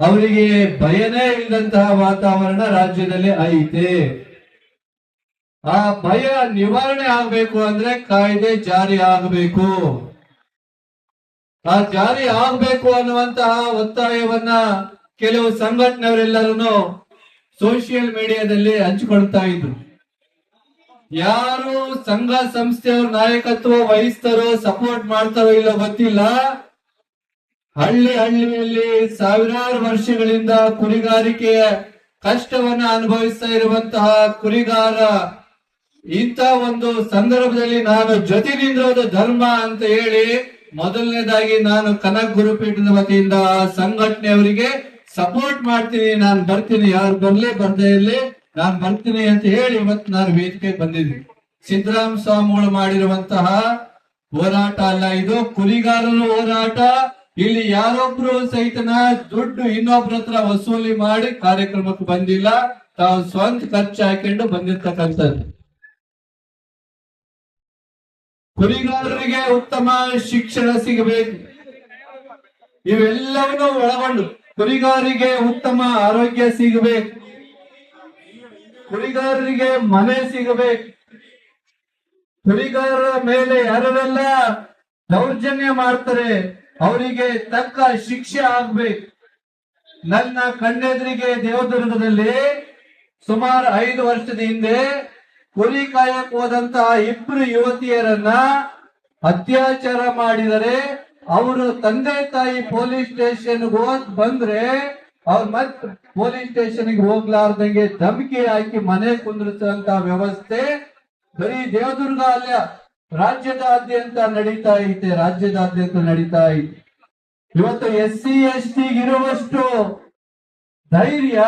ಅವರಿಗೆ ಭಯನೇ ಇಲ್ಲದಂತಹ ವಾತಾವರಣ ರಾಜ್ಯದಲ್ಲಿ ಐತೆ. ಆ ಭಯ ನಿವಾರಣೆ ಆಗ್ಬೇಕು ಅಂದ್ರೆ ಕಾಯ್ದೆ ಜಾರಿ ಆಗಬೇಕು. ಆ ಜಾರಿ ಆಗ್ಬೇಕು ಅನ್ನುವಂತಹ ಒತ್ತಾಯವನ್ನ ಕೆಲವು ಸಂಘಟನೆಯವರೆಲ್ಲರೂ ಸೋಷಿಯಲ್ ಮೀಡಿಯಾದಲ್ಲಿ ಹಂಚಿಕೊಳ್ತಾ ಇದ್ರು. ಯಾರು ಸಂಘ ಸಂಸ್ಥೆಯವ್ರ ನಾಯಕತ್ವ ವಹಿಸ್ತಾರೋ, ಸಪೋರ್ಟ್ ಮಾಡ್ತಾರೋ ಇಲ್ಲ ಗೊತ್ತಿಲ್ಲ. ಹಳ್ಳಿ ಹಳ್ಳಿಯಲ್ಲಿ ಸಾವಿರಾರು ವರ್ಷಗಳಿಂದ ಕುರಿಗಾರಿಕೆಯ ಕಷ್ಟವನ್ನ ಅನುಭವಿಸ್ತಾ ಇರುವಂತಹ ಕುರಿಗಾರ, ಇಂಥ ಒಂದು ಸಂದರ್ಭದಲ್ಲಿ ನಾನು ಜೊತೆ ನಿಂದಿರೋದು ಧರ್ಮ ಅಂತ ಹೇಳಿ ಮೊದಲನೇದಾಗಿ ನಾನು ಕನಕ್ ಗುರುಪೀಠದ ವತಿಯಿಂದ ಆ ಸಂಘಟನೆಯವರಿಗೆ ಸಪೋರ್ಟ್ ಮಾಡ್ತೀನಿ, ನಾನು ಬರ್ತೀನಿ, ಯಾರು ಬರ್ಲಿ ಬರ್ದೇ ಇರ್ಲಿ, ನಾನು ಬರ್ತೀನಿ ಅಂತ ಹೇಳಿ ಇವತ್ತು ನಾನು ವೇದಿಕೆಗೆ ಬಂದಿದ್ದೀನಿ. ಸಿದ್ದರಾಮ ಸ್ವಾಮಿಗಳು ಮಾಡಿರುವಂತಹ ಹೋರಾಟ ಅಲ್ಲ ಇದು, ಕುರಿಗಾರರು ಹೋರಾಟ ಇಲ್ಲಿ ಯಾರೊಬ್ರು ಸಹಿತನ ದುಡ್ಡು ಇನ್ನೊಬ್ರ ಹತ್ರ ವಸೂಲಿ ಮಾಡಿ ಕಾರ್ಯಕ್ರಮಕ್ಕೆ ಬಂದಿಲ್ಲ, ತಾವು ಸ್ವಂತ ಖರ್ಚು ಹಾಕೊಂಡು ಬಂದಿರ್ತಕ್ಕಂಥದ್ದು. ಕುರಿಗಾರರಿಗೆ ಉತ್ತಮ ಶಿಕ್ಷಣ ಸಿಗಬೇಕು. ಇವೆಲ್ಲವನ್ನು ಒಳಗೊಂಡು ಕುರಿಗಾರರಿಗೆ ಉತ್ತಮ ಆರೋಗ್ಯ ಸಿಗಬೇಕು. ಕುರಿಗಾರರಿಗೆ ಮನೆ ಸಿಗಬೇಕು. ಕುರಿಗಾರರ ಮೇಲೆ ಯಾರೆಲ್ಲ ದೌರ್ಜನ್ಯ ಮಾಡ್ತಾರೆ ಅವರಿಗೆ ತಕ್ಕ ಶಿಕ್ಷೆ ಆಗ್ಬೇಕು. ನನ್ನ ಕಣ್ಣೆದುರಿಗೆ ದೇವದುರ್ಗದಲ್ಲಿ ಸುಮಾರು ಐದು ವರ್ಷದ ಹಿಂದೆ ಕುರಿ ಕಾಯಕ್ ಹೋದಂತಹ ಇಬ್ರು ಯುವತಿಯರನ್ನ ಅತ್ಯಾಚಾರ ಮಾಡಿದರೆ ಅವರು ತಂದೆ ತಾಯಿ ಪೊಲೀಸ್ ಸ್ಟೇಷನ್ ಹೋದ್ ಬಂದ್ರೆ ಅವ್ರ ಮತ್ ಪೊಲೀಸ್ ಸ್ಟೇಷನ್ಗೆ ಹೋಗ್ಲಾರ್ದಂಗೆ ಧಮಕಿ ಹಾಕಿ ಮನೆ ಕುಂದಿರಿಸುವಂತ ವ್ಯವಸ್ಥೆ ಬರೀ ದೇವದುರ್ಗ ಅಲ್ಲ ರಾಜ್ಯದಾದ್ಯಂತ ನಡೀತಾ ಐತೆ, ರಾಜ್ಯದಾದ್ಯಂತ ನಡೀತಾ ಐತೆ. ಇವತ್ತು ಎಸ್ ಸಿ ಎಸ್ ಟಿ ಇರುವಷ್ಟು ಧೈರ್ಯ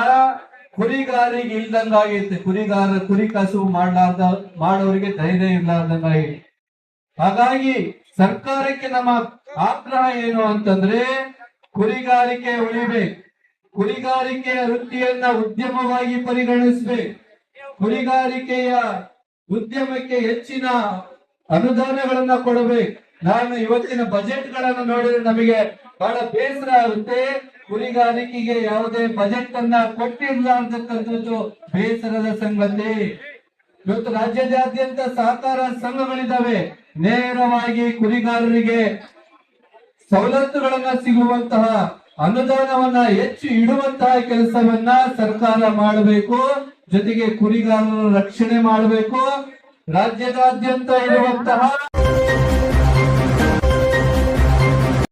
ಕುರಿಗಾರಿಗೆ ಇಲ್ದಂಗಾಗೈತೆ. ಕುರಿಗಾರ, ಕುರಿ ಕಸುವು ಮಾಡ್ಲಾರ್ದ, ಮಾಡೋರಿಗೆ ಧೈರ್ಯ ಇರ್ಲಾರ್ದಂಗಾಗೈತೆ ಹಾಗಾಗಿ ಸರ್ಕಾರಕ್ಕೆ ನಮ್ಮ ಆಗ್ರಹ ಏನು ಅಂತಂದ್ರೆ ಕುರಿಗಾರಿಕೆ ಉಳಿಬೇಕು. ಕುರಿಗಾರಿಕೆಯ ವೃತ್ತಿಯನ್ನ ಉದ್ಯಮವಾಗಿ ಪರಿಗಣಿಸ್ಬೇಕು. ಕುರಿಗಾರಿಕೆಯ ಉದ್ಯಮಕ್ಕೆ ಹೆಚ್ಚಿನ ಅನುದಾನಗಳನ್ನ ಕೊಡಬೇಕು. ನಾನು ಇವತ್ತಿನ ಬಜೆಟ್ಗಳನ್ನು ನೋಡಿದ್ರೆ ನಮಗೆ ಬಹಳ ಬೇಸರ ಆಗುತ್ತೆ. ಕುರಿಗಾರಿಕೆಗೆ ಯಾವುದೇ ಬಜೆಟ್ ಅನ್ನ ಕೊಟ್ಟಿಲ್ಲ ಅಂತಕ್ಕಂಥದ್ದು ಬೇಸರದ ಸಂಗತಿ. ಇವತ್ತು ರಾಜ್ಯದಾದ್ಯಂತ ಸಹಕಾರ ಸಂಘಗಳಿದ್ದಾವೆ. ನೇರವಾಗಿ ಕುರಿಗಾರರಿಗೆ ಸವಲತ್ತುಗಳನ್ನ ಸಿಗುವಂತಹ ಅನುದಾನವನ್ನ ಹೆಚ್ಚು ಇಡುವಂತಹ ಕೆಲಸವನ್ನ ಸರ್ಕಾರ ಮಾಡಬೇಕು. ಜೊತೆಗೆ ಕುರಿಗಾರರ ರಕ್ಷಣೆ ಮಾಡಬೇಕು. ರಾಜ್ಯದಾದ್ಯಂತ ಇರುವಂತಹ